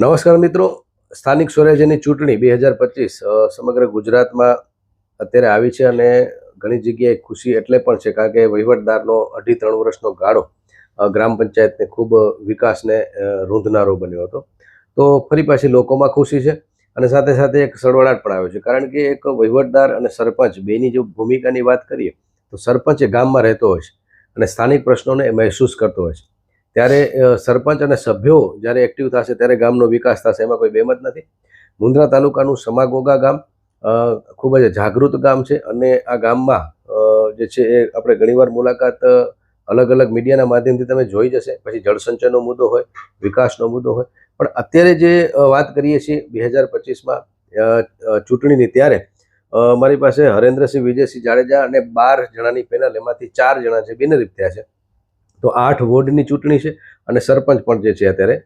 નમસ્કાર મિત્રો. સ્થાનિક સ્વરાજ્યની ચૂંટણી બે હજાર પચીસ સમગ્ર ગુજરાતમાં અત્યારે આવી છે અને ઘણી જગ્યાએ ખુશી એટલે પણ છે કારણ કે વહીવટદારનો અઢી ત્રણ વર્ષનો ગાળો ગ્રામ પંચાયતને ખૂબ વિકાસને રૂંધનારો બન્યો હતો. તો ફરી પાછી લોકોમાં ખુશી છે અને સાથે સાથે એક સળવળાટ પણ આવ્યો છે. કારણ કે એક વહીવટદાર અને સરપંચ બેની જો ભૂમિકાની વાત કરીએ, તો સરપંચ એ ગામમાં રહેતો હોય છે અને સ્થાનિક પ્રશ્નોને મહેસૂસ કરતો હોય છે. ત્યારે સરપંચ અને સભ્યો જ્યારે એક્ટિવ થશે ત્યારે ગામનો વિકાસ થશે, એમાં કોઈ બેમત નથી. મુન્દ્રા તાલુકાનું સમાગોગા ગામ ખૂબ જ જાગૃત ગામ છે અને આ ગામમાં જે છે એ આપણે ઘણીવાર મુલાકાત અલગ અલગ મીડિયાના માધ્યમથી તમે જોઈ જશે. પછી જળસંચયનો મુદ્દો હોય, વિકાસનો મુદ્દો હોય. પણ અત્યારે જે વાત કરીએ છીએ બે હજાર પચીસમાં ચૂંટણીની ત્યારે મારી પાસે હરેન્દ્રસિંહ વિજયસિંહ જાડેજા અને બાર જણાની પેનલ એમાંથી ચાર જણા છે બિનરીપ થયા છે. તો આઠ વોર્ડની ચૂંટણી છે અને સરપંચ પણ જે છે અત્યારે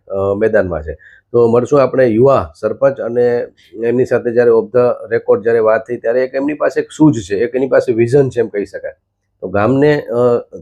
મેદાનમાં છે. તો મળશું આપણે યુવા સરપંચ અને એમની સાથે જ્યારે ઓફ ધ રેકોર્ડ જ્યારે વાત થઈ ત્યારે એક એમની પાસે એક સૂઝ છે, એક એની પાસે વિઝન છે એમ કહી શકાય. તો ગામને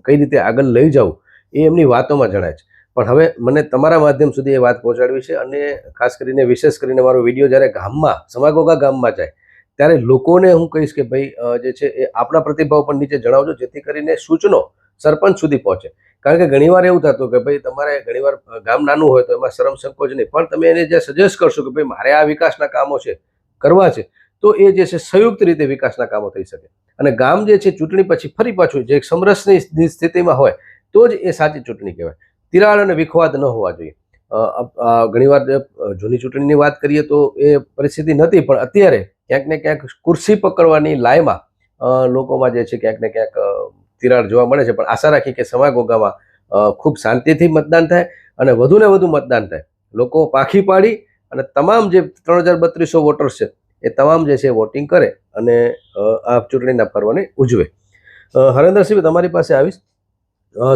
કઈ રીતે આગળ લઈ જવું એ એમની વાતોમાં જણાય છે. પણ હવે મને તમારા માધ્યમ સુધી એ વાત પહોંચાડવી છે અને ખાસ કરીને વિશેષ કરીને મારો વીડિયો જ્યારે ગામમાં, સમાગોગા ગામમાં જાય ત્યારે લોકોને હું કહીશ કે ભાઈ જે છે એ આપણા પ્રતિભાવ પણ નીચે જણાવજો, જેથી કરીને સૂચનો સરપંચ સુધી પહોંચે. કારણ કે ઘણીવાર એવું થતું કે ભાઈ તમારે ઘણીવાર ગામ નાનું હોય તો એમાં શરમ સંકોચ નહીં. પણ તમે એને જે સજેસ્ટ કરશો કે ભાઈ મારે આ વિકાસના કામો છે, કરવા છે, તો એ જે છે સંયુક્ત રીતે વિકાસના કામો થઈ શકે. અને ગામ જે છે ચૂંટણી પછી ફરી પાછું જે સમરસની સ્થિતિમાં હોય, તો જ એ સાચી ચૂંટણી કહેવાય. તિરાડ અને વિખવાદ ન હોવા જોઈએ. ઘણીવાર જૂની ચૂંટણીની વાત કરીએ તો એ પરિસ્થિતિ નથી પણ અત્યારે ક્યાંક ને ક્યાંક ખુરશી પકડવાની લાયમાં લોકોમાં જે છે ક્યાંક ને ક્યાંક તિરાડ જોવા મળે છે પણ આશા રાખી કે સમાગોગામાં અ, ખૂબ શાંતિથી મતદાન થાય અને વધુને વધુ મતદાન થાય. લોકો પાખી પાડી અને તમામ જે ત્રણ હજાર બત્રીસો વોટર્સ છે એ તમામ જે છે વોટિંગ કરે અને આ ચૂંટણીના પર્વને ઉજવે. હરેન્દ્રસિંહ તમારી પાસે આવીશ.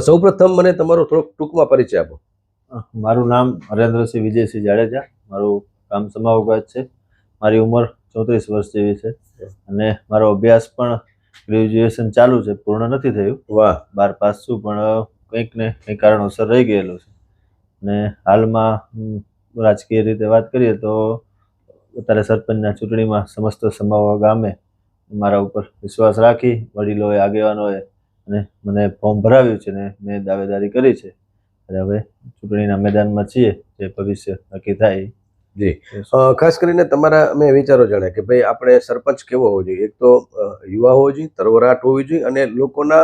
સૌપ્રથમ મને તમારો થોડોક ટૂંકમાં પરિચય આપો. મારું નામ હરેન્દ્રસિંહ વિજયસિંહ જાડેજા મારું કામ સમાવગત છે. મારી ઉંમર ચોત્રીસ વર્ષ જેવી છે અને મારો અભ્યાસ પણ ગ્રેજ્યુએશન ચાલુ છે, પૂર્ણ નથી થયું. વાહ, બાર પાસ છું, પણ કંઈક ને કંઈક કારણોસર રહી ગયેલું છે. ને હાલમાં રાજકીય રીતે વાત કરીએ તો અત્યારે સરપંચના ચૂંટણીમાં સમસ્ત સમાવવા ગામે મારા ઉપર વિશ્વાસ રાખી, વડીલોએ, આગેવાનોએ અને મને ફોર્મ ભરાવ્યું છે ને મેં દાવેદારી કરી છે. અને હવે ચૂંટણીના મેદાનમાં છીએ, જે ભવિષ્ય નક્કી થાય જી. ખાસ કરીને તમારા મેં વિચારો જાણ્યા કે ભાઈ આપણે સરપંચ કેવો હોવો જોઈએ? એક તો યુવા હોવો જોઈએ તરવરાટ હોવી જોઈએ અને લોકોના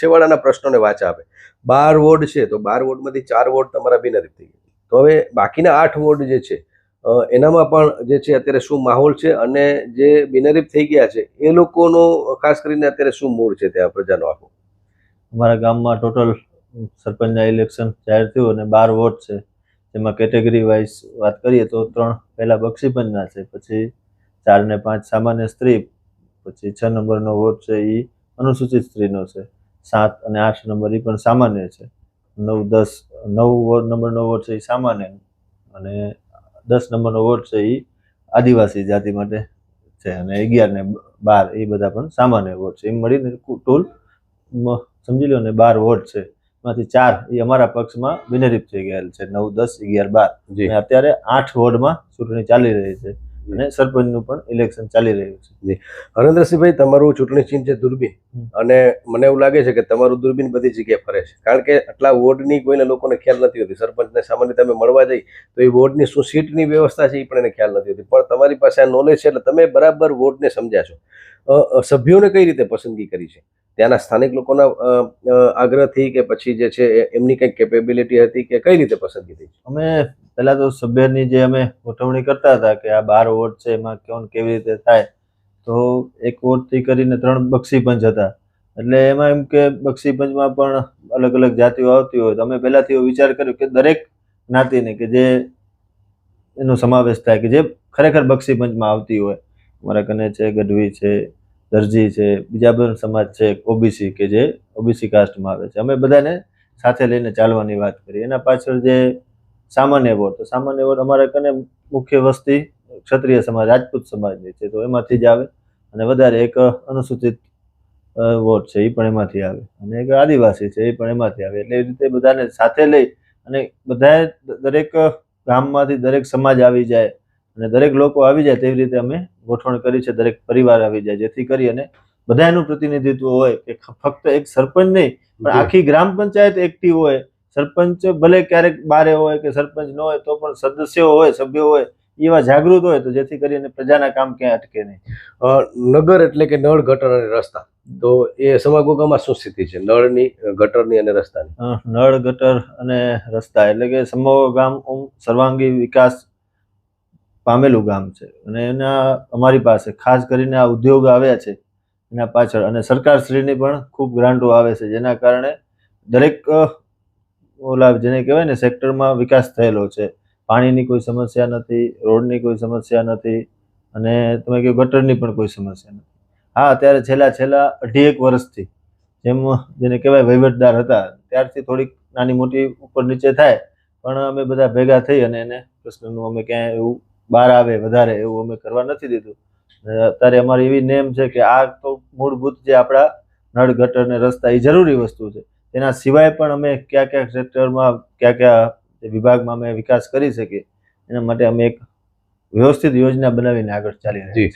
છેવાડાના પ્રશ્નોને વાચા આપે. બાર વોર્ડ છે તો બાર વોર્ડમાંથી ચાર વોર્ડ તમારા બિનહરીફ થઈ ગયા. તો હવે બાકીના આઠ વોર્ડ જે છે એનામાં પણ જે છે અત્યારે શું માહોલ છે અને જે બિનહરીફ થઈ ગયા છે એ લોકોનો ખાસ કરીને અત્યારે શું મૂળ છે ત્યાં પ્રજાનો આખો? અમારા ગામમાં ટોટલ સરપંચના ઇલેક્શન જાહેર થયું અને બાર વોર્ડ છે. જેમાં કેટેગરી વાઇઝ વાત કરીએ તો ત્રણ પહેલાં બક્ષીપંચના છે, પછી ચાર ને પાંચ સામાન્ય સ્ત્રી, પછી છ નંબરનો વોટ છે એ અનુસૂચિત સ્ત્રીનો છે, સાત અને આઠ નંબર એ પણ સામાન્ય છે, નવ, દસ, નવ નંબરનો વોટ છે એ સામાન્ય અને દસ નંબરનો વોટ છે એ આદિવાસી જાતિ માટે છે અને અગિયાર ને બાર એ બધા પણ સામાન્ય વોટ છે, એમ મળીને ટોલ સમજી લો ને બાર વોટ છે. એમાંથી ચાર એ અમારા પક્ષમાં બિનહરીફ થઈ ગયેલ છે. નવ દસ અગિયાર બાર. જી. અને અત્યારે આઠ વોર્ડમાં ચૂંટણી ચાલી રહી છે અને સરપંચનું પણ ઇલેક્શન ચાલી રહ્યું છે. હરેન્દ્રસિંહભાઈ તમારું ચૂંટણી ચિહ્ન છે દૂરબીન. અને મને એવું લાગે છે કે તમારું દૂરબીન બધી જગ્યાએ ફરે છે. કારણ કે આટલા વોર્ડની કોઈને લોકોને ખ્યાલ નથી હોતી. સરપંચને સામાન્ય તમે મળવા જઈ તો એ વોર્ડની શું સીટની વ્યવસ્થા છે એ પણ એને ખ્યાલ નથી હોતી. પણ તમારી પાસે આ નોલેજ છે એટલે તમે બરાબર વોર્ડને સમજ્યા છો. સભ્યોને કઈ રીતે પસંદગી કરી છે? ત્યાંના સ્થાનિક લોકોના આગ્રહથી કે પછી જે છે એમની કંઈક કેપેબિલિટી હતી કે કઈ રીતે પસંદગી થઈ? અમે પહેલાં તો સભ્યની જે અમે ગોઠવણી કરતા હતા કે આ બાર વોટ છે, એમાં કોણ કેવી રીતે થાય, તો એક વોટથી કરીને ત્રણ બક્ષી પંચ હતા. એટલે એમાં એમ કે બક્ષી પંચમાં પણ અલગ અલગ જાતિઓ આવતી હોય. તો અમે પહેલાંથી એવો વિચાર કર્યો કે દરેક જ્ઞાતિને કે જે એનો સમાવેશ થાય કે જે ખરેખર બક્ષી પંચમાં આવતી હોય. અમારા કને છે, ગઢવી છે દરજી છે, બીજા બધા સમાજ છે ઓબીસી કે જે ઓબીસી કાસ્ટમાં આવે છે. અમે બધાને સાથે લઈને ચાલવાની વાત કરી. એના પાછળ જે સામાન્ય વોટ, તો સામાન્ય વોટ અમારે કને મુખ્ય વસ્તી ક્ષત્રિય સમાજ, રાજપૂત સમાજની છે, તો એમાંથી જ આવે. અને વધારે એક અનુસૂચિત વોટ છે, એ પણ એમાંથી આવે. અને એક આદિવાસી છે, એ પણ એમાંથી આવે. એટલે એ રીતે બધાને સાથે લઈ અને બધાએ દરેક ગામમાંથી દરેક સમાજ આવી જાય. અને દરેક લોકો આવી જાય તેવી રીતે અમે ગોઠવણ કરી છે દરેક પરિવાર આવી જાય જેથી કરી અને બધાનું પ્રતિનિધિત્વ હોય કે ફક્ત એક સરપંચ નહીં પણ આખી ગ્રામ પંચાયત એકટી હોય. સરપંચ ભલે ક્યારેક બારે હોય કે સરપંચ ન હોય તો પણ સદસ્યો હોય સભ્યો હોય એવા જાગૃત હોય તો જેથી કરીને પ્રજાના કામ ક્યાંય અટકે નહીં. નગર એટલે કે નળ ગટર અને રસ્તા. તો એ સમાગોગામાં શું સ્થિતિ છે? નળની ગટરની અને રસ્તાની? નળ ગટર અને રસ્તા એટલે કે સમગ્ર ગામ સર્વાંગી વિકાસ પામેલું ગામ છે. અને એના અમારી પાસે ખાસ કરીને આ ઉદ્યોગ આવ્યા છે, એના પાછળ. અને સરકારશ્રીની પણ ખૂબ ગ્રાન્ટો આવે છે, જેના કારણે દરેક ઓલા જેને કહેવાય ને સેક્ટરમાં વિકાસ થયેલો છે. પાણીની કોઈ સમસ્યા નથી, રોડની કોઈ સમસ્યા નથી, અને તમે કહ્યું ગટરની પણ કોઈ સમસ્યા નથી. હા, અત્યારે છેલ્લા છેલ્લા અઢી એક વર્ષથી જેમ જેને કહેવાય વહીવટદાર હતા, ત્યારથી થોડીક નાની મોટી ઉપર નીચે થાય, પણ અમે બધા ભેગા થઈ અને એને પ્રશ્નનું અમે ક્યાંય એવું બહાર આવે, વધારે એવું અમે કરવા નથી દીધું. અત્યારે અમારી એવી નેમ છે કે આ તો મૂળભૂત જે આપણા નળ, ગટર ને રસ્તા એ જરૂરી વસ્તુ છે. તેના સિવાય પણ અમે કયા કયા સેક્ટરમાં, કયા કયા વિભાગમાં અમે વિકાસ કરી શકીએ, એના માટે અમે એક વ્યવસ્થિત યોજના બનાવીને આગળ ચાલી રહી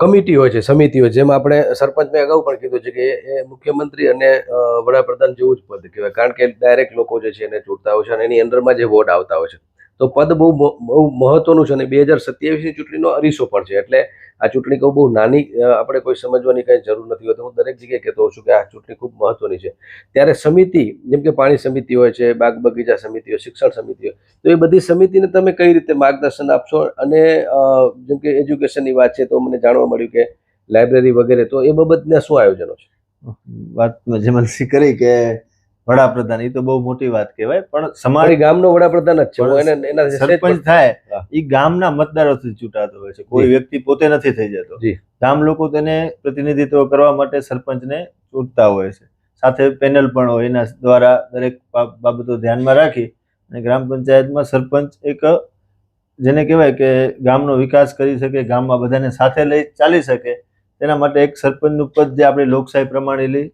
કમિટી હોય છે સમિતિ હોય જેમ આપણે સરપંચ મેં અગાઉ પણ કીધું છે કે એ- મુખ્યમંત્રી અને વડાપ્રધાન જેવું જ પદ કહેવાય. કારણ કે ડાયરેક્ટ લોકો જે છે એને ચૂંટતા હોય છે અને એની અંદરમાં જે વોર્ડ આવતા હોય છે. તો પદ બહુ બહુ મહત્વનું છે અને બે હજાર સત્યાવીસની ચૂંટણીનો અરીસો પણ છે. એટલે આ ચૂંટણી કહું બહુ નાની આપણે કોઈ સમજવાની કંઈ જરૂર નથી હોતી. હું દરેક જગ્યાએ કહેતો છું કે આ ચૂંટણી ખૂબ મહત્વની છે. ત્યારે સમિતિ, જેમ કે પાણી સમિતિ હોય છે, બાગ બગીચા સમિતિ હોય, શિક્ષણ સમિતિ હોય, તો એ બધી સમિતિને તમે કઈ રીતે માર્ગદર્શન આપશો? અને જેમ કે એજ્યુકેશનની વાત છે, તો મને જાણવા મળ્યું કે લાઇબ્રેરી વગેરે, તો એ બાબતના શું આયોજનો છે? વાત જે મનસી કરી કે વડાપ્રધાન એ તો બહુ મોટી વાત કહેવાય પણ સમાજ ગામનો વડાપ્રધાન જ છે. એના સરપંચ થાય એ ગામના મતદારોથી ચૂંટાતો હોય છે. કોઈ વ્યક્તિ પોતે નથી થઈ જતો. ગામ લોકો તેને પ્રતિનિધિત્વ કરવા માટે સરપંચને ચૂંટતા હોય છે. સાથે પેનલ પણ હોય એના દ્વારા દરેક બાબતો ધ્યાનમાં રાખી અને ગ્રામ પંચાયતમાં સરપંચ એક જેને કહેવાય કે ગામનો વિકાસ કરી શકે ગામમાં બધાને સાથે લઈ ચાલી શકે તેના માટે એક સરપંચનું પદ જે આપણી લોકશાહી પ્રમાણેલી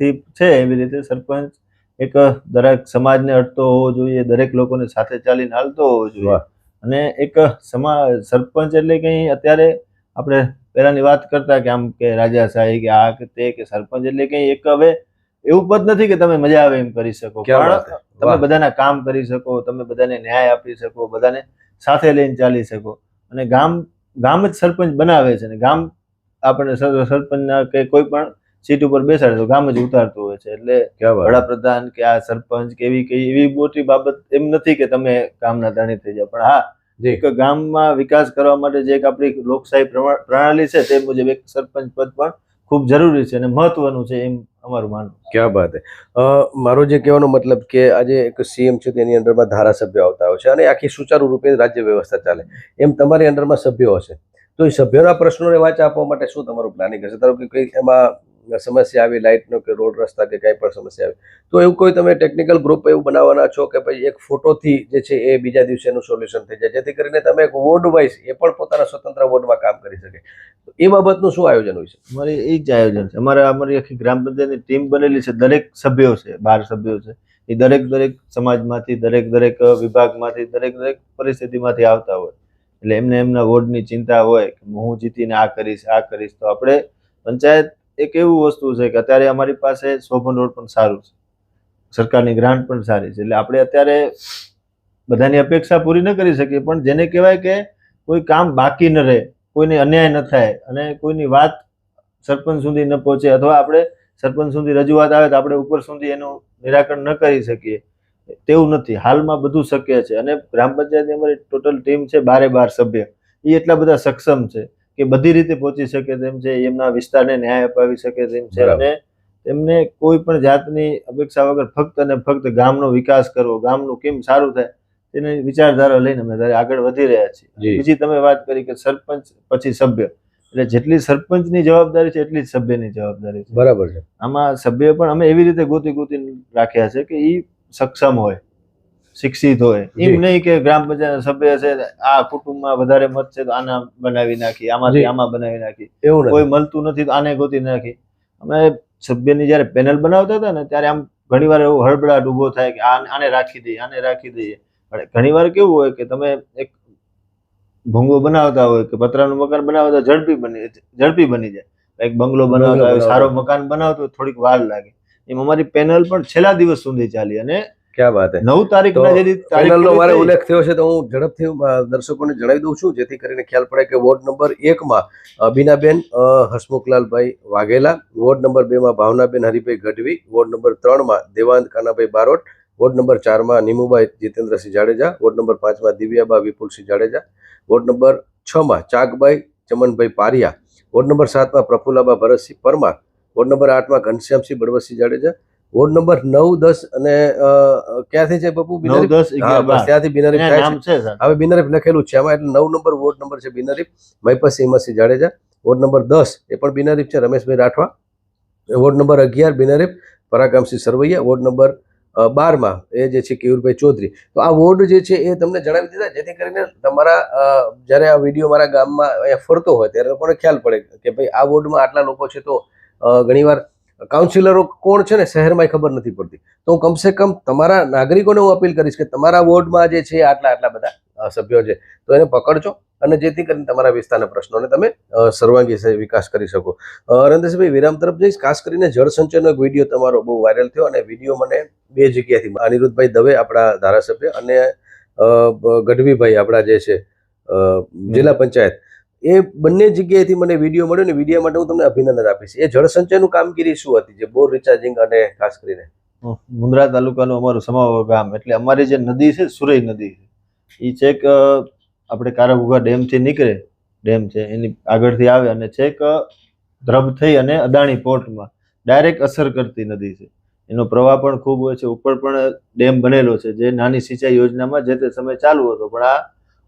થી છે એવી રીતે સરપંચ એક દરેક સમાજને અડતો હોવો જોઈએ દરેક લોકોને સાથે ચાલીને હાલતો હોવો જોઈએ. અને એક સમા સરપંચ એટલે કંઈ અત્યારે આપણે પહેલાની વાત કરતા કે આમ કે રાજાશાહી કે આ કે તે કે સરપંચ એટલે કંઈ એક હવે એવું પદ નથી કે તમે મજા આવે એમ કરી શકો. પણ તમે બધાના કામ કરી શકો તમે બધાને ન્યાય આપી શકો બધાને સાથે લઈને ચાલી શકો. અને ગામ ગામ જ સરપંચ બનાવે છે ને ગામ આપણે સરપંચના કે કોઈ પણ સીટ ઉપર બેસાડે તો ગામ જ ઉતારતું હોય છે. એટલે વડાપ્રધાન કે આ સરપંચ કે એવી કઈ એવી મોટી બાબત એમ નથી કે તમે કામના ધણી થઈ જાઓ. પણ હા એક ગામમાં વિકાસ કરવા માટે જે એક આપણી લોકશાહી પ્રણાલી છે તે મુજબ એક સરપંચ પદ પણ ખૂબ જરૂરી છે અને મહત્વનું છે એમ અમારું માનવું ક્યાં વાત મારો જે કહેવાનો મતલબ કે આજે એક સીએમ છે તેની અંડરમાં ધારાસભ્ય આવતા હોય છે અને આખી સુચારુ રૂપે રાજ્ય વ્યવસ્થા ચાલે. એમ તમારી અંડરમાં સભ્યો હશે. તો એ સભ્યોના પ્રશ્નોને વાંચ આપવા માટે શું તમારું પ્લાનિંગ હશે? ધારો કે કંઈક એમાં સમસ્યા આવી લાઇટનો કે રોડ રસ્તા કે કાંઈ પણ સમસ્યા આવી. તો એવું કોઈ તમે ટેકનિકલ ગ્રુપ એવું બનાવવાના છો કે ભાઈ એક ફોટોથી જે છે એ બીજા દિવસે એનું સોલ્યુશન થઈ જાય? જેથી કરીને તમે એક વોર્ડ વાઇઝ એ પણ પોતાના સ્વતંત્ર વોર્ડમાં કામ કરી શકે. તો એ બાબતનું શું આયોજન હોય છે? અમારે એ જ આયોજન છે. અમારે અમારી આખી ગ્રામ પંચાયતની ટીમ બનેલી છે. દરેક સભ્યો છે, બાર સભ્યો છે. એ દરેક દરેક સમાજમાંથી, દરેક દરેક વિભાગમાંથી, દરેક દરેક પરિસ્થિતિમાંથી આવતા હોય. એટલે એમને એમના વોર્ડની ચિંતા હોય કે હું જીતીને આ કરીશ આ કરીશ. તો આપણે પંચાયત એક એવું વસ્તુ છે કે અત્યારે અમારી પાસે શોભન રોડ પણ સારું છે. સરકારની ગ્રાન્ટ પણ સારી છે. એટલે આપણે અત્યારે બધાની અપેક્ષા પૂરી ન કરી શકીએ, પણ જેને કહેવાય કે કોઈ કામ બાકી ન રહે, કોઈને અન્યાય ન થાય અને કોઈની વાત સરપંચ સુધી ન પહોંચે અથવા આપણે સરપંચ સુધી રજૂઆત આવે તો આપણે ઉપર સુધી એનું નિરાકરણ ન કરી શકીએ, તેવું નથી. હાલમાં બધું શક્ય છે અને ગ્રામ પંચાયતની અમારી ટોટલ ટીમ છે બારે બાર સભ્ય. એ એટલા બધા સક્ષમ છે. કે બધી રીતે પહોંચી શકે તેમ છે એમના વિસ્તારને ન્યાય અપાવી શકે તેમ છે અને તેમને કોઈ પણ જાતની અપેક્ષા વગર ફક્ત અને ફક્ત ગામનો વિકાસ કરવો ગામનું કેમ સારું થાય તેની વિચારધારા લઈને અમે ત્યારે આગળ વધી રહ્યા છીએ. બીજી તમે વાત કરી કે સરપંચ પછી સભ્ય. એટલે જેટલી સરપંચની જવાબદારી છે એટલી જ સભ્યની જવાબદારી છે. બરાબર છે. આમાં સભ્ય પણ અમે એવી રીતે ગોતી ગોતી રાખ્યા છે કે એ સક્ષમ હોય. શિક્ષિત હોય. એમ નહીં કે ગ્રામ પંચાયત સભ્ય છે આ કુટુંબમાં વધારે મત છે તો આના બનાવી નાખી આમાંથી આમાં બનાવી નાખી. એવું કોઈ મળતું નથી તો આને ગોતી નાખી. અમે સભ્યની જ્યારે પેનલ બનાવતા હતા ને ત્યારે આમ ઘણીવાર એવો હળબડાટ ઊભો થાય કે આને રાખી દઈએ આને રાખી દઈએ. અને ઘણીવાર કેવું હોય કે તમે એક ભૂંગો બનાવતા હોય કે પતરાનું મકાન બનાવતા ઝડપી બની ઝડપી બની જાય. એક બંગલો બનાવતા હોય સારો મકાન બનાવતો હોય થોડીક વાર લાગે. એમ અમારી પેનલ પણ છેલ્લા દિવસ સુધી ચાલી અને ક્યાં વાત હે? નવ તારીખના પેનલનો મારે ઉલ્લેખ થયો છે તો હું ઝડપથી દર્શકોને જણાવી દઉં છું જેથી કરીને ખ્યાલ પડે કે વોર્ડ નંબર એકમાં અભિનાબેન બીનાબેન હસમુખલાલભાઈ વાઘેલા વોર્ડ નંબર બેમાં ભાવનાબેન હરિભાઈ ગઢવી વોર્ડ નંબર ત્રણમાં દેવાંત કાનાભાઈ બારોટ વોર્ડ નંબર ચારમાં નિમુભાઈ જીતેન્દ્રસિંહ જાડેજા વોર્ડ નંબર પાંચમાં દિવ્યાબા વિપુલસિંહ જાડેજા વોર્ડ નંબર છમાં ચાકભાઈ ચમનભાઈ પારિયા વોર્ડ નંબર સાતમાં પ્રફુલાબા ભરતસિંહ પરમાર વોર્ડ નંબર આઠમાં ઘનશ્યામસિંહ બળવતસિંહ જાડેજા વોર્ડ નંબર નવ દસ અને ક્યાંથી છે બપુ? ત્યાંથી બિનારી અહીંયા થાય નામ છે છે હવે બિનરીફ લખેલું છે. આમાં એટલે નવ નંબર વોર્ડ નંબર છે બિનરીફ મહિપત હિંમતસિંહ જાડેજા. વોર્ડ નંબર દસ એ પણ બિનરીફ છે રમેશભાઈ રાઠવા. વોર્ડ નંબર અગિયાર બિનરીફ પરાક્રમસિંહ સરવૈયા. વોર્ડ નંબર બારમાં એ જે છે કેયુરભાઈ ચૌધરી. તો આ વોર્ડ જે છે એ તમને જણાવી દીધા જેથી કરીને તમારા જ્યારે આ વીડિયો મારા ગામમાં અહીંયા ફરતો હોય ત્યારે લોકોને ખ્યાલ પડે કે ભાઈ આ વોર્ડમાં આટલા લોકો છે તો ઘણીવાર કાઉન્સિલરો કોણ છે ને શહેરમાં ખબર નથી પડતી. તો હું કમસે કમ તમારા નાગરિકોને હું અપીલ કરીશ કે તમારા વોર્ડમાં જે છે આટલા આટલા બધા સભ્યો છે, તો એને પકડજો અને જેથી કરીને તમારા વિસ્તારના પ્રશ્નોને તમે સર્વાંગી વિકાસ કરી શકો. રંદેશભાઈ, વિરામ તરફ જઈશ. ખાસ કરીને જળ સંચયનો એક વીડિયો તમારો બહુ વાયરલ થયો અને વીડિયો મને બે જગ્યાએથી, અનિરુદ્ધભાઈ દવે આપણા ધારાસભ્ય અને ગઢવીભાઈ આપણા જે છે જિલ્લા પંચાયત એ બંને જગ્યાએથી મને વીડિયો મળ્યો ને વીડિયો માટે હું તમને અભિનંદન આપીશ. એ જળ સંચયનું કામગીરી શું હતી? જે બોર રિચાર્જિંગ અને ખાસ કરીને? મુંદ્રા તાલુકાનું અમારું સમાવો ગામ. એટલે અમારી જે નદી છે, સુરઈ નદી છે એ છેક આપણે કારાગુગા ડેમથી નીકળે, ડેમ છે, એની આગળથી આવે અને છેક ધ્રબ થઈ અને અદાણી પોર્ટમાં ડાયરેક્ટ અસર કરતી નદી છે. એનો પ્રવાહ પણ ખૂબ હોય છે. ઉપર પણ ડેમ બનેલો છે. જે નાની સિંચાઈ યોજનામાં જે તે સમય ચાલુ હતો. પણ આ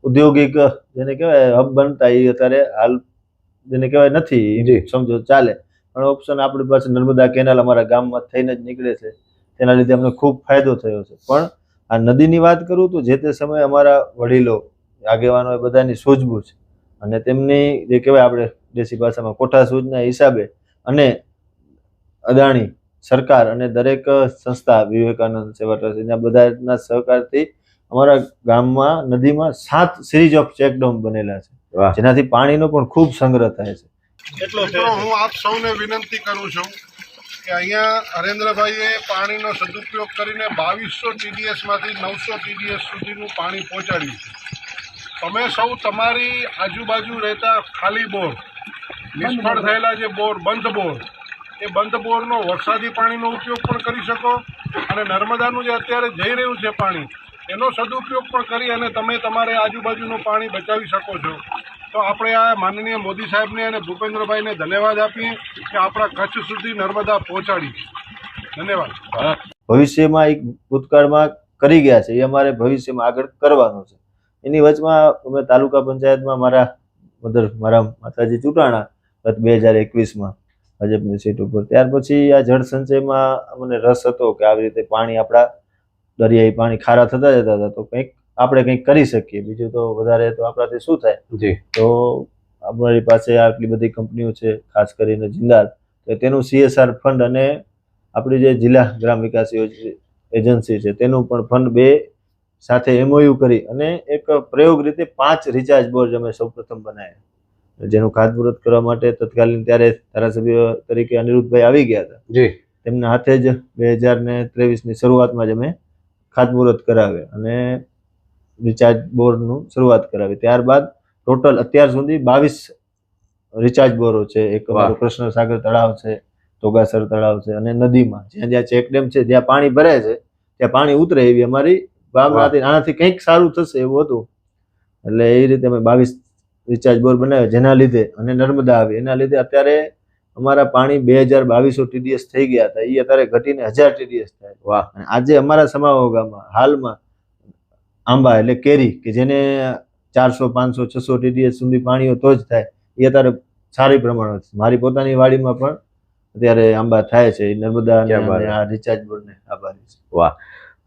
ઔદ્યોગિક જેને કહેવાય હબ બનતા એ અત્યારે હાલ જેને કહેવાય નથી સમજો ચાલે. પણ ઓપ્શન આપણી પાસે નર્મદા કેનાલ અમારા ગામમાં થઈને જ નીકળે છે. તેના લીધે અમને ખૂબ ફાયદો થયો છે. પણ આ નદીની વાત કરું તો જે તે સમયે અમારા વડીલો આગેવાનો એ બધાની સૂઝબૂછ અને તેમની જે કહેવાય આપણે દેશી ભાષામાં કોઠા સૂઝના હિસાબે અને અદાણી સરકાર અને દરેક સંસ્થા વિવેકાનંદ સેવા ટ્રસ્ટ એના બધાના સહકારથી અમારા ગામમાં નદીમાં સાત સિરીઝ ઓફ ચેકડેમ બનેલા છે. જેનાથી પાણીનો પણ ખૂબ સંગ્રહ થાય છે. મિત્રો હું આપ સૌને વિનંતી કરું છું કે અહીંયા હરેન્દ્રભાઈએ પાણીનો સદુપયોગ કરીને બાવીસો ટીડીએસમાંથી નવસો ટીડીએસ સુધીનું પાણી પહોંચાડ્યું છે. તમે સૌ તમારી આજુબાજુ રહેતા ખાલી બોર નિષ્ફળ થયેલા જે બોર બંધ બોર એ બંધ બોરનો વરસાદી પાણીનો ઉપયોગ પણ કરી શકો અને નર્મદાનું જે અત્યારે જઈ રહ્યું છે પાણી એનો સદુપયોગ પણ કરી અને તમે તમારે આજુબાજુનું પાણી બચાવી શકો છો. તો આપણે આ માનનીય મોદી સાહેબને અને ભૂપેન્દ્રભાઈને ધન્યવાદ આપીએ કે આપણા કચ્છ સુધી નર્મદા પહોંચાડી ધન્યવાદ. ભવિષ્યમાં એક ભૂતકાળમાં કરી ગયા છે, એ અમારે ભવિષ્યમાં આગળ કરવાનું છે. એની વચમાં અમે તાલુકા પંચાયતમાં મારા મધર, મારા માતાજી ચૂંટાણા ગત બે હજાર એકવીસમાં ભાજપની સીટ ઉપર. ત્યાર પછી આ જળ સંચયમાં અમને રસ હતો કે આવી રીતે પાણી આપણા દરિયાઈ પાણી ખારા થતા જતા હતા તો કંઈક આપણે કંઈક કરી શકીએ. બીજું તો વધારે તો આપણાથી શું થાય? જી. તો અમારી પાસે આટલી બધી કંપનીઓ છે ખાસ કરીને જિંદાલ. તો તેનું સીએસઆર ફંડ અને આપણી જે જિલ્લા ગ્રામ વિકાસ એજન્સી છે તેનું પણ ફંડ બે સાથે એમઓયુ કરી અને એક પ્રયોગ રીતે પાંચ રિચાર્જ બોર્ડ અમે સૌપ્રથમ બનાવ્યા. જેનું ખાતમુહૂર્ત કરવા માટે તત્કાલીન ત્યારે ધારાસભ્ય તરીકે અનિરુદ્ધભાઈ આવી ગયા હતા. જી. તેમના હાથે જ બે હજાર ને ત્રેવીસની શરૂઆતમાં જ અમે ખાતમુહૂર્ત કરાવે અને રિચાર્જ બોરનું શરૂઆત કરાવી. ત્યારબાદ ટોટલ અત્યાર સુધી બાવીસ રિચાર્જ બોરો છે. એક અમારું કૃષ્ણ સાગર તળાવ છે તોગાસર તળાવ છે અને નદીમાં જ્યાં જ્યાં ચેકડેમ છે જ્યાં પાણી ભરે છે ત્યાં પાણી ઉતરે એવી અમારી ભાવનાથી આનાથી કંઈક સારું થશે એવું હતું. એટલે એ રીતે અમે બાવીસ રિચાર્જ બોર બનાવ્યા જેના લીધે અને નર્મદા આવી. એના લીધે અત્યારે અમારા પાણી બે હજાર બાવીસો ટીડીએસ થઈ ગયા હતા. એ અત્યારે ઘટીને હજાર ટીડીએસ થાય. વાહ. અને આજે અમારા સમાવો ગામમાં હાલમાં આંબા એટલે કેરી કે જેને ચારસો પાંચસો છસો ટીડીએસ સુધી પાણીઓ તો જ થાય એ અત્યારે સારી પ્રમાણમાં મારી પોતાની વાડીમાં પણ અત્યારે આંબા થાય છે. નર્મદા આ રિચાર્જ બોર્ડને આભારી છે.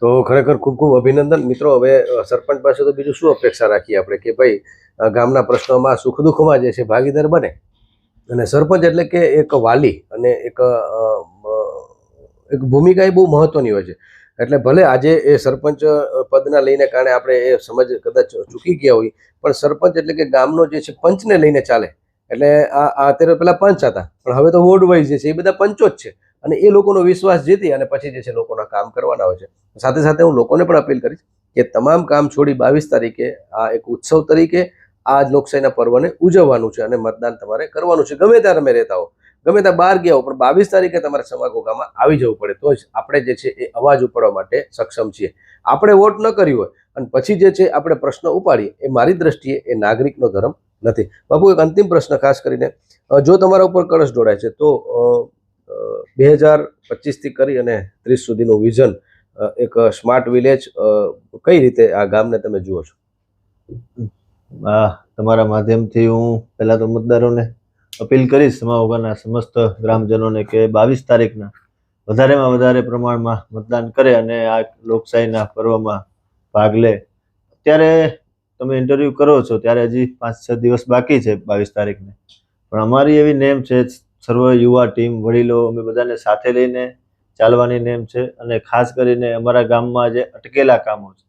તો ખરેખર ખૂબ ખૂબ અભિનંદન. મિત્રો હવે સરપંચ પાસે તો બીજું શું અપેક્ષા રાખીએ આપણે? કે ભાઈ ગામના પ્રશ્નોમાં સુખ દુઃખમાં જે છે ભાગીદાર બને. અને સરપંચ એટલે કે એક વાલી અને એક એક ભૂમિકા એ બહુ મહત્વની હોય છે. એટલે ભલે આજે એ સરપંચ પદના લઈને કારણે આપણે એ સમજ કદાચ ચૂકી ગયા હોય, પણ સરપંચ એટલે કે ગામનો જે છે પંચને લઈને ચાલે. એટલે આ અત્યારે પેલા પંચ હતા, પણ હવે તો વોર્ડ વાઇઝ જે છે એ બધા પંચો જ છે. અને એ લોકોનો વિશ્વાસ જીતી અને પછી જે છે લોકોના કામ કરવાના હોય છે. સાથે સાથે હું લોકોને પણ અપીલ કરીશ કે તમામ કામ છોડી બાવીસ તારીખે, આ એક ઉત્સવ તરીકે આ લોકશાહીના પર્વને ઉજવવાનું છે અને મતદાન તમારે કરવાનું છે. ગમે ત્યાં તમે રહેતા હો, ગમે ત્યાં બહાર ગયા હો, પણ બાવીસ તારીખે તમારે સમાગોગામાં આવી જવું પડે. તો જ આપણે જે છે એ અવાજ ઉપાડવા માટે સક્ષમ છીએ. આપણે વોટ ન કર્યું હોય, અને પછી જે છે આપણે પ્રશ્ન ઉપાડીએ, એ મારી દ્રષ્ટિએ એ નાગરિકનો ધર્મ નથી. બાપુ, એક અંતિમ પ્રશ્ન ખાસ કરીને જો તમારા ઉપર કળશ જોડાય છે, તો બે હજાર પચીસથી કરી અને ત્રીસ સુધીનું વિઝન એક સ્માર્ટ વિલેજ કઈ રીતે આ ગામને તમે જુઓ છો? તમારા માધ્યમથી હું પહેલાં તો મતદારોને અપીલ કરીશ સમાવગાના સમસ્ત ગ્રામજનોને કે બાવીસ તારીખના વધારેમાં વધારે પ્રમાણમાં મતદાન કરે અને આ લોકશાહીના પર્વમાં ભાગ લે. અત્યારે તમે ઇન્ટરવ્યૂ કરો છો, ત્યારે હજી પાંચ, છ દિવસ બાકી છે બાવીસ તારીખને. પણ અમારી એવી નેમ છે, સર્વ યુવા ટીમ, વડીલો, અમે બધાને સાથે લઈને ચાલવાની નેમ છે અને ખાસ કરીને અમારા ગામમાં જે અટકેલા કામો છે,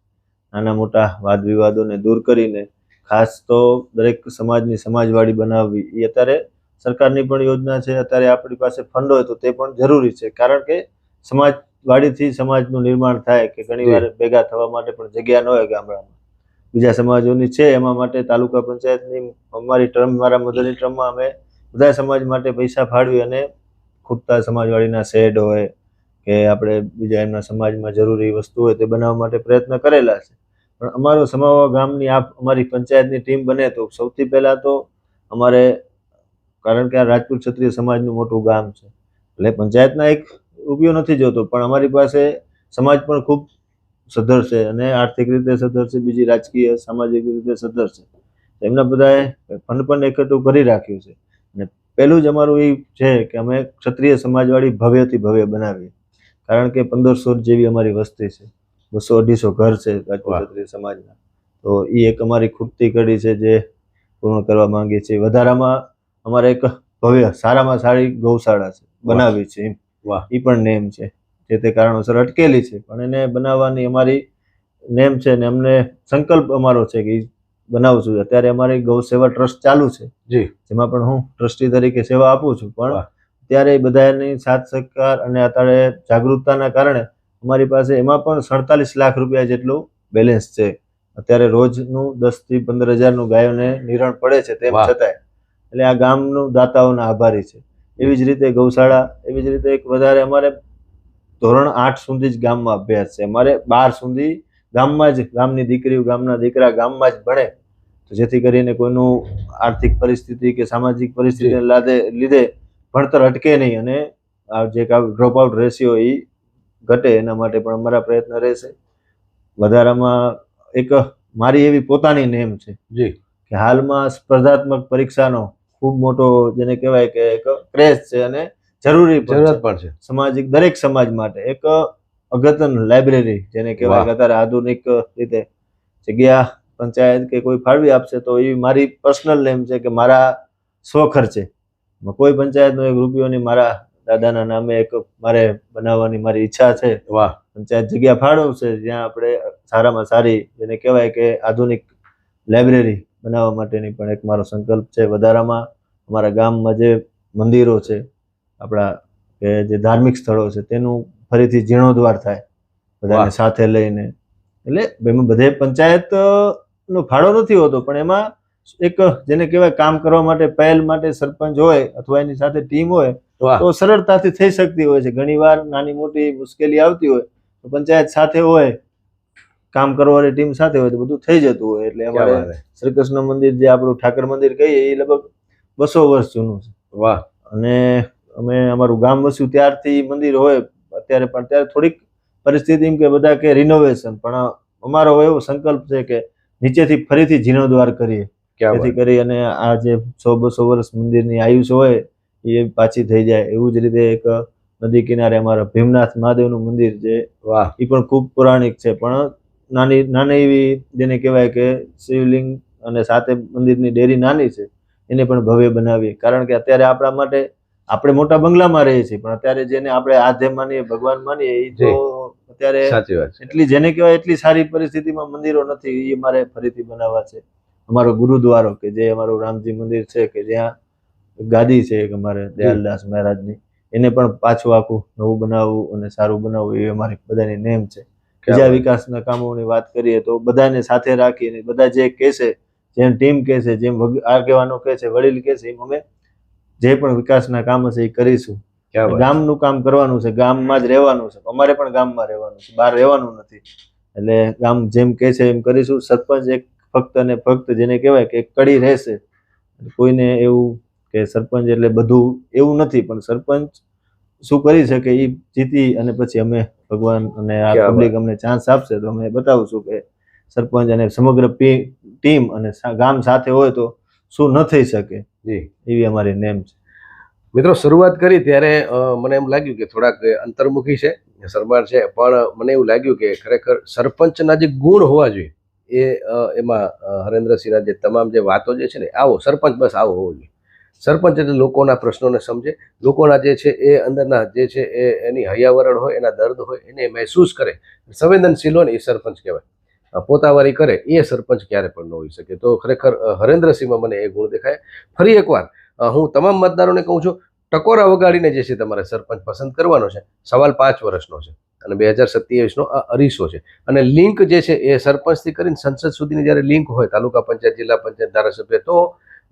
નાના મોટા વાદ વિવાદોને દૂર કરીને ખાસ તો દરેક સમાજની સમાજવાડી બનાવવી એ અત્યારે સરકારની પણ યોજના છે. અત્યારે આપણી પાસે ફંડ હોય તો તે પણ જરૂરી છે. કારણ કે સમાજવાડીથી સમાજનું નિર્માણ થાય કે ઘણીવાર ભેગા થવા માટે પણ જગ્યા ન હોય ગામડામાં. બીજા સમાજોની છે એમાં માટે તાલુકા પંચાયતની અમારી ટર્મ મારા મદદની ટર્મમાં અમે બધા સમાજ માટે પૈસા ફાળવી અને ખૂટતા સમાજવાડીના શેડ હોય કે આપણે બીજા એમના સમાજમાં જરૂરી વસ્તુ હોય તે બનાવવા માટે પ્રયત્ન કરેલા છે. પણ અમારો સમાવા ગામની આ અમારી પંચાયતની ટીમ બને તો સૌથી પહેલાં તો અમારે, કારણ કે આ રાજપૂત ક્ષત્રિય સમાજનું મોટું ગામ છે. એટલે પંચાયતના એક રૂપિયો નથી જોતો, પણ અમારી પાસે સમાજ પણ ખૂબ સદ્ધર છે અને આર્થિક રીતે સદ્ધર છે, બીજી રાજકીય, સામાજિક રીતે સદ્ધર છે. એમના બધાએ ફંડ પણ એકઠું કરી રાખ્યું છે. અને પહેલું જ અમારું એ છે કે અમે ક્ષત્રિય સમાજવાળી ભવ્યથી ભવ્ય બનાવીએ. કારણ કે પંદરસો જેવી અમારી વસ્તી છે. બસો અઢીસો ઘર છે ક્ષત્રિય સમાજના. તો એ એક અમારી ખૂટતી કડી છે જે પૂર્ણ કરવા માંગીએ છીએ. વધારામાં અમારે એક ભવ્ય સારામાં સારી ગૌશાળા છે બનાવી છે એમ. વાહ. એ પણ નેમ છે જે તે કારણોસર અટકેલી છે. પણ એને બનાવવાની અમારી નેમ છે ને અમને સંકલ્પ અમારો છે કે બનાવું બનાવશું. અત્યારે અમારી ગૌ સેવા ટ્રસ્ટ ચાલુ છે. જી. જેમાં પણ હું ટ્રસ્ટી તરીકે સેવા આપું છું. પણ વાહ. ત્યારે બધાની સાથ સહકાર અને અત્યારે જાગૃતતાના કારણે અમારી પાસે એમાં પણ સડતાલીસ લાખ રૂપિયા જેટલું બેલેન્સ છે. અત્યારે રોજનું દસથી પંદર હજારનું ગાયોને નિરણ પડે છે તેમ. છતાંય. એટલે આ ગામનું દાતાઓના આભારી છે. એવી જ રીતે ગૌશાળા એવી જ રીતે એક વધારે અમારે ધોરણ આઠ સુધી જ ગામમાં અભ્યાસ છે. અમારે બાર સુધી ગામમાં જ ગામની દીકરીઓ ગામના દીકરા ગામમાં જ ભણે. તો જેથી કરીને કોઈનું આર્થિક પરિસ્થિતિ કે સામાજિક પરિસ્થિતિને લાદે લીધે ભણતર અટકે નહીં અને આ જે ડ્રોપ આઉટ રેશિયો એ ઘટે એના માટે પણ અમારા પ્રયત્ન રહેશે. વધારામાં એક મારી એવી પોતાની નેમ છે જી. કે હાલમાં સ્પર્ધાત્મક પરીક્ષાનો ખૂબ મોટો જેને કહેવાય કે એક ક્રેઝ છે અને જરૂરી જરૂરત પણ છે. સામાજિક દરેક સમાજ માટે એક અગત્યન લાઇબ્રેરી જેને કહેવાય કે અત્યારે આધુનિક રીતે જગ્યા પંચાયત કે કોઈ ફાળવી આપશે તો એ મારી પર્સનલ નેમ છે કે મારા સ્વખર્ચે. કોઈ પંચાયતનો એક રૂપિયોની મારા દાદાના નામે એક મારે બનાવવાની મારી ઈચ્છા છે. વાહ. પંચાયત જગ્યા ફાળવશે જ્યાં આપણે સારામાં સારી જેને કહેવાય કે આધુનિક લાઇબ્રેરી બનાવવા માટેની પણ એક મારો સંકલ્પ છે. વધારામાં અમારા ગામમાં જે મંદિરો છે આપણા કે જે ધાર્મિક સ્થળો છે તેનું ફરીથી જીર્ણોદ્વાર થાય. બધાને સાથે લઈને. એટલે એમાં બધે પંચાયત નો ફાળો નથી હોતો પણ એમાં એક જેને કહેવાય કામ કરવા માટે પહેલ માટે સરપંચ હોય અથવા એની સાથે ટીમ હોય તો સરળતાથી થઈ શકતી હોય છે. ઘણીવાર નાની મોટી મુશ્કેલી આવતી હોય તો પંચાયત સાથે હોય કામ કરવાની ટીમ સાથે હોય તો બધું થઈ જતું હોય. એટલે અમારે શ્રીકૃષ્ણ શ્રી કૃષ્ણ મંદિર જે આપણું ઠાકર મંદિર કહીએ એ લગભગ બસો વર્ષ જૂનું છે. વાહ. અને અમે અમારું ગામ વસ્યું ત્યારથી મંદિર હોય અત્યારે પણ ત્યારે થોડીક પરિસ્થિતિ એમ કે બધા કે રિનોવેશન પણ અમારો એવો સંકલ્પ છે કે નીચેથી ફરીથી જીર્ણોદ્વાર કરીએ. જેથી કરી અને આ જે સો બસો વર્ષ મંદિરની આયુષ હોય એ પાછી થઈ જાય. એવું જ રીતે એક નદી કિનારે અમારા ભીમનાથ મહાદેવનું મંદિર છે. વાહ. એ પણ ખૂબ પૌરાણિક છે પણ નાની નાની એવી જેને કહેવાય કે શિવલિંગ અને સાથે મંદિરની ડેરી નાની છે એને પણ ભવ્ય બનાવીએ. કારણ કે અત્યારે આપણા માટે આપણે મોટા બંગલામાં રહીએ છીએ પણ અત્યારે જેને આપણે આધ્ય માનીએ ભગવાન માનીએ એ તો અત્યારે સાચી વાત એટલી જેને કહેવાય એટલી સારી પરિસ્થિતિમાં મંદિરો નથી એ મારે ફરીથી બનાવવા છે. અમારો ગુરુદ્વારો કે જે અમારું રામજી મંદિર છે કે જ્યાં ગાદી છે એક અમારે દયાલદાસ મહારાજની. એને પણ પાછું આખું નવું બનાવવું અને સારું બનાવવું એ અમારી બધાની નેમ છે. બીજા. વિકાસના કામોની વાત કરીએ તો બધાને સાથે રાખીને બધા જે કહેશે જેમ ટીમ કહેશે જેમ આગેવાનો કહેશે વડીલ કહેશે એમ અમે જે પણ વિકાસના કામ હશે એ કરીશું. ગામનું કામ કરવાનું છે ગામમાં જ રહેવાનું છે. અમારે પણ ગામમાં રહેવાનું છે બહાર રહેવાનું નથી. એટલે ગામ જેમ કહે છે એમ કરીશું. સરપંચ એક ફક્ત અને ફક્ત જેને કહેવાય કે કડી રહેશે. કોઈને એવું કે સરપંચ એટલે બધું એવું નથી પણ સરપંચ શું કરી શકે એ જીતી અને પછી અમે ભગવાન અને આ પબ્લિક અમને ચાન્સ આપશે તો અમે બતાવશું કે સરપંચ અને સમગ્ર ટીમ અને ગામ સાથે હોય તો શું ન થઈ શકે જી. એવી અમારી નેમ છે. મિત્રો શરૂઆત કરી ત્યારે મને એમ લાગ્યું કે થોડાક અંતર્મુખી છે સરબાર છે પણ મને એવું લાગ્યું કે ખરેખર સરપંચના જે ગુણ હોવા જોઈએ એ એમાં હરેન્દ્રસિંહના જે તમામ જે વાતો જે છે ને આવો સરપંચ બસ આવો હોવો જોઈએ. સરપંચ એટલે લોકોના પ્રશ્નોને સમજે. લોકોના જે છે એ અંદરના જે છે એ એની હૈયાવરણ હોય, એના દર્દ હોય, એને મહેસૂસ કરે. સંવેદનશીલ હોય ને એ સરપંચ કહેવાય. પોતાવારી કરે, એ સરપંચ ક્યારે પણ ન હોઈ શકે. તો ખરેખર હરેન્દ્રસિંહમાં મને એ ગુણ દેખાય. ફરી એકવાર હું તમામ મતદારોને કહું છું, ટકોરા વગાડીને જે છે તમારે સરપંચ પસંદ કરવાનો છે, સવાલ પાંચ વર્ષનો છે અને બે હજાર સત્યાવીસનો આ અરીસો છે. અને લિંક જે છે એ સરપંચથી કરીને સંસદ સુધીની જ્યારે લિંક હોય, તાલુકા પંચાયત, જિલ્લા પંચાયત, ધારાસભ્ય, તો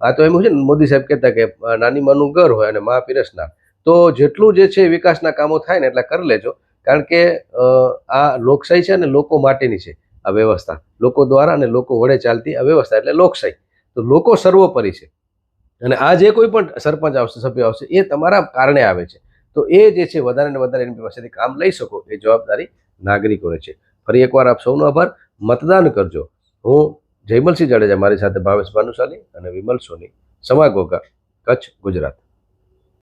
આ તો એમ છે ને, મોદી સાહેબ કહેતા કે નાની માનું ઘર હોય અને મા પીરસનાર તો જેટલું જે છે વિકાસના કામો થાય ને એટલા કરી લેજો. કારણ કે આ લોકશાહી છે અને લોકો માટેની છે આ વ્યવસ્થા. લોકો દ્વારા અને લોકો વડે ચાલતી આ વ્યવસ્થા એટલે લોકશાહી. તો લોકો સર્વોપરી છે. અને આ જે કોઈ પણ સરપંચ આવશે, સભ્ય આવશે, એ તમારા કારણે આવે છે. તો એ જે છે વધારે ને વધારે એની પાસેથી કામ લઈ શકો એ જવાબદારી નાગરિકોને છે. ફરી એકવાર આપ સૌનો આભાર. મતદાન કરજો. હું જયમલસિંહ જાડેજા મારી સાથે ભાવેશ ભાનુશાલી અને વિમલ સોની સમા કચ્છ ગુજરાત.